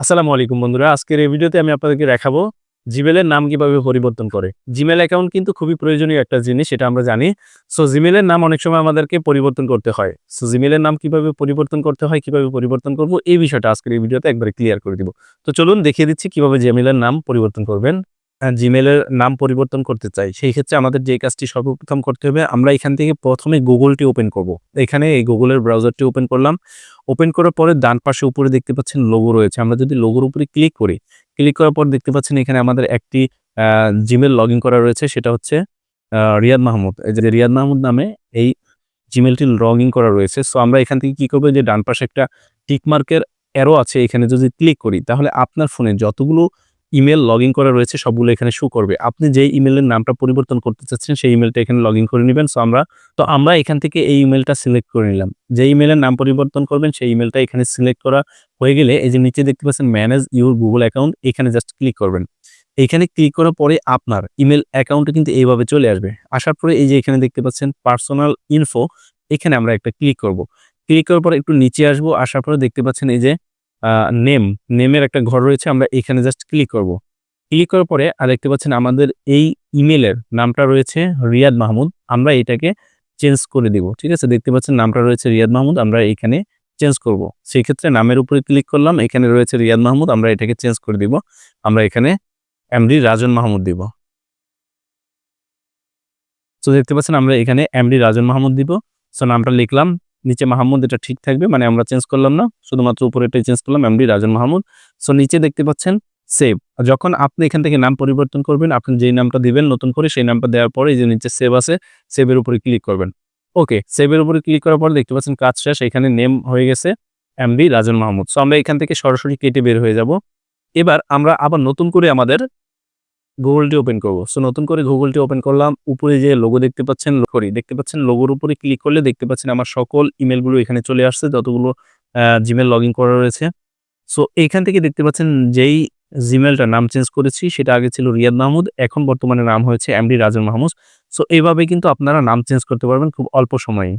আসসালামু আলাইকুম বন্ধুরা, আজকের এই ভিডিওতে আমি আপনাদেরকে দেখাবো জিমেলের নাম কীভাবে পরিবর্তন করে। জিমেল অ্যাকাউন্ট কিন্তু খুবই প্রয়োজনীয় একটা জিনিস, সেটা আমরা জানি। সো জিমেলের নাম অনেক সময় আমাদেরকে পরিবর্তন করতে হয়। সো জিমেলের নাম কীভাবে পরিবর্তন করতে হয়, কীভাবে পরিবর্তন করব, এই বিষয়টা আজকের এই ভিডিওতে একবারে ক্লিয়ার করে দিব। তো চলুন দেখিয়ে দিচ্ছি কীভাবে জিমেলের নাম পরিবর্তন করবেন। জিমেলের নাম পরিবর্তন করতে চাই, সেই ক্ষেত্রে আমাদের যে কাজটি সর্বপ্রথম করতে হবে, আমরা এখান থেকে প্রথমে গুগলটি ওপেন করব। এখানে এই গুগলের ব্রাউজারটি ওপেন করলাম। ওপেন করার পরে ডান পাশে উপরে দেখতে পাচ্ছেন লোগো রয়েছে। আমরা যদি লোগোর উপরে ক্লিক করি ক্লিক করার পর দেখতে পাচ্ছেন এখানে আমাদের একটি জিমেল লগ করা রয়েছে। সেটা হচ্ছে রিয়াদ মাহমুদ এই যে রিয়াদ মাহমুদ নামে এই জিমেলটি লগ করা রয়েছে। সো আমরা এখান থেকে কি করব? যে ডান পাশে একটা টিকমার্কের অ্যারো আছে। এখানে যদি ক্লিক করি, তাহলে আপনার ফোনে যতগুলো ইমেল লগ ইন করা রয়েছে, সবগুলো এখানে শো করবে। আপনি যে ইমেলের নামটা পরিবর্তন করতে চাচ্ছেন, সেই ইমেলটা এখানে লগ করে নেবেন। সো আমরা, তো আমরা এখান থেকে এই ইমেলটা সিলেক্ট করে নিলাম। যে ইমেলের নাম পরিবর্তন করবেন, সেই ইমেলটা এখানে সিলেক্ট করা হয়ে গেলে, এই যে নিচে দেখতে পাচ্ছেন ম্যানেজ ইউর গুগল অ্যাকাউন্ট এখানে জাস্ট ক্লিক করবেন। এখানে ক্লিক করার পরে আপনার ইমেল অ্যাকাউন্টে কিন্তু এইভাবে চলে আসবে। আসার পরে এই যে এখানে দেখতে পাচ্ছেন পার্সোনাল ইনফো এখানে আমরা একটা ক্লিক করব। ক্লিক করার পরে একটু নিচে আসব, আসার পরে দেখতে পাচ্ছেন, এই যে নেম, নেমের একটা ঘর রয়েছে, আমরা এখানে জাস্ট ক্লিক করব। ক্লিক করার পরে আর দেখতে পাচ্ছেন আমাদের এই ইমেলের নামটা রয়েছে রিয়াদ মাহমুদ, আমরা এটাকে চেঞ্জ করে দিব, ঠিক আছে? দেখতে পাচ্ছেন নামটা রয়েছে রিয়াদ মাহমুদ, আমরা এখানে চেঞ্জ করব। সেই ক্ষেত্রে নামের উপরে ক্লিক করলাম, এখানে রয়েছে রিয়াদ মাহমুদ, আমরা এটাকে চেঞ্জ করে দিব। আমরা এখানে এমডি রাজন মাহমুদ দিব। তো দেখতে পাচ্ছেন আমরা এখানে এমডি রাজন মাহমুদ দিব। সো নামটা লিখলাম নিচে মাহমুদ, এটা ঠিক থাকবে মানে আমরা চেঞ্জ করলাম না, শুধুমাত্র উপরে এটাই চেঞ্জ করলাম এমডি রাজন মাহমুদ। সো নিচে দেখতে পাচ্ছেন সেভ যখন আপনি এখান থেকে নাম পরিবর্তন করবেন, আপনি যেই নামটা দিবেন নতুন করে, সেই নামটা দেওয়ার পরে এই যে নিচে সেভ আছে সেভের উপরে ক্লিক করবেন। ওকে সেভের উপরে ক্লিক করার পর দেখতে পাচ্ছেন কাজ শেষ, এখানে নেম হয়ে গেছে এমডি রাজন মাহমুদ। সো আমরা এখান থেকে সরাসরি কেটে বের হয়ে যাব। এবার আমরা আবার নতুন করে আমাদের গুগলটি ওপেন করব। সো নতুন করে গুগলটি ওপেন করলাম। উপরে যে লোগো দেখতে পাচ্ছেন করি। দেখতে পাচ্ছেন লোগোর উপরে ক্লিক করলে দেখতে পাচ্ছেন আমার সকল ইমেলগুলো এখানে চলে আসছে। যতগুলো জিমেল লগ করা রয়েছে। সো এইখান থেকে দেখতে পাচ্ছেন যেই জিমেলটা নাম চেঞ্জ করেছি, সেটা আগে ছিল রিয়াদ মাহমুদ এখন বর্তমানে নাম হয়েছে এমডি রাজন মাহমুদ সো এইভাবে কিন্তু আপনারা নাম চেঞ্জ করতে পারবেন খুব অল্প সময়ে।